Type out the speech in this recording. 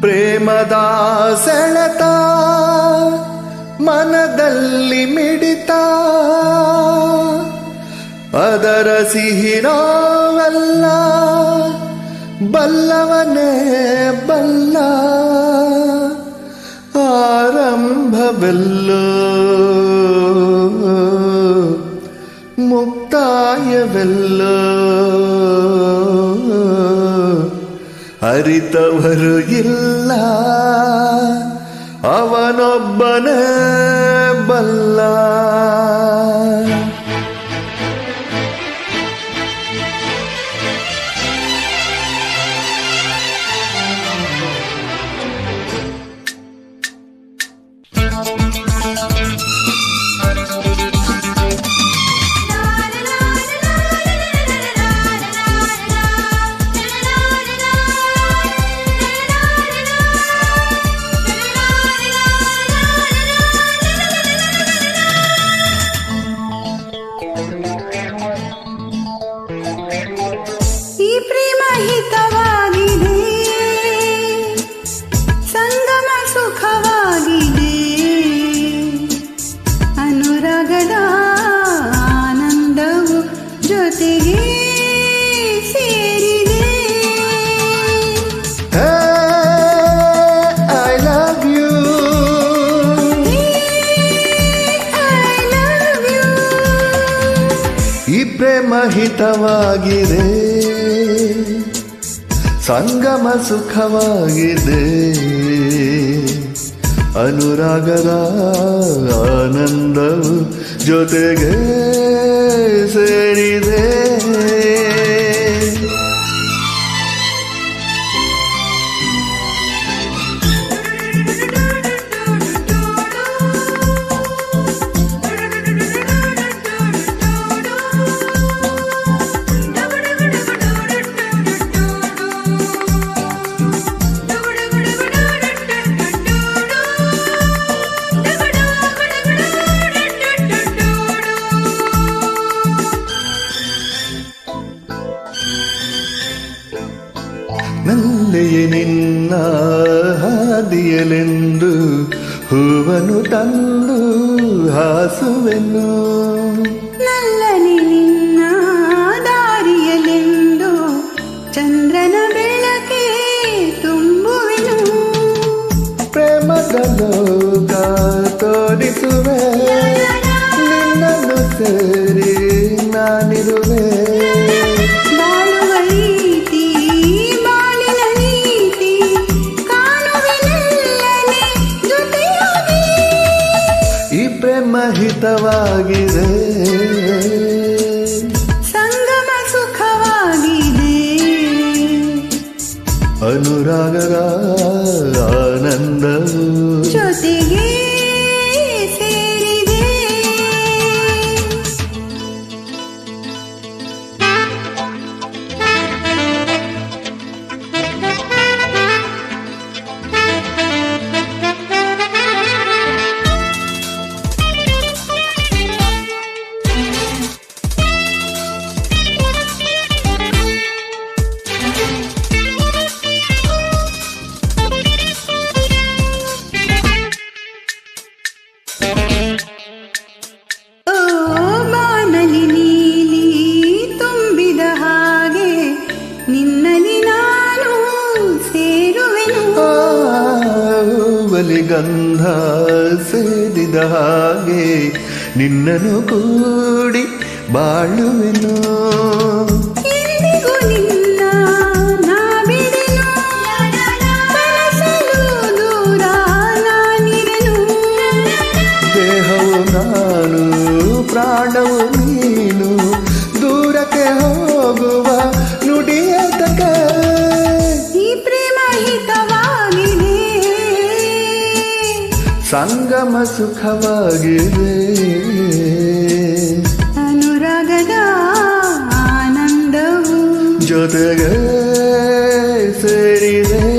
ಪ್ರೇಮದ ಸೆಳೆತ ಮನದಲ್ಲಿ ಮಿಡಿತ. ಅದರ ಸಿಹಿರವಲ್ಲ ಬಲ್ಲವನೇ ಬಲ್ಲ. ಆರಂಭವೆಲ್ಲೋ ಅರಿತವರು ಇಲ್ಲ. ಅವನೊಬ್ಬನೇ ಬಲ್ಲ. ಜೊತೆಗೆ ಸೇರಿದೆ. I love you I love you ಈ ಪ್ರೇಮಹಿತವಾಗಿದೆ ಸಂಗಮ ಸುಖವಾಗಿದೆ. ಅನುರಾಗದ ಆನಂದವು ಜೊತೆಗೆ ಸೇರಿದೆ. ನಿನ್ನ ಹಾದಿಯಲೆಂದು ಹೂವನು ತಂದು ಹಾಸುವೆನು. ನಲ್ಲನೆ ನಿನ್ನ ದಾರಿಯಲೆಂದು ಚಂದ್ರನ ಬೆಳಕೆ ತುಂಬುವೆನು. ಪ್ರೇಮದ ಲೋಕ ತೋರಿಸುವೆ. ನಿನ್ನನ್ನು ಸೇರಿ ನಾನಿರುವೆ. ಹಿತವಾಗಿದೆ ಸಂಗಮ ಸುಖವಾಗಿದೆ. ಅನುರಾಗದ ಬಲಿ ಗಂಧ ಸೇದಿದ ಹಾಗೆ ನಿನ್ನನು ಕೂಡಿ ಬಾಳುವೆನು. ಸಂಗಮ ಸುಖವಾಗಿದೆ ಅನುರಾಗದ ಆನಂದವು ಜೊತೆಗೆ ಸೇರಿದೆ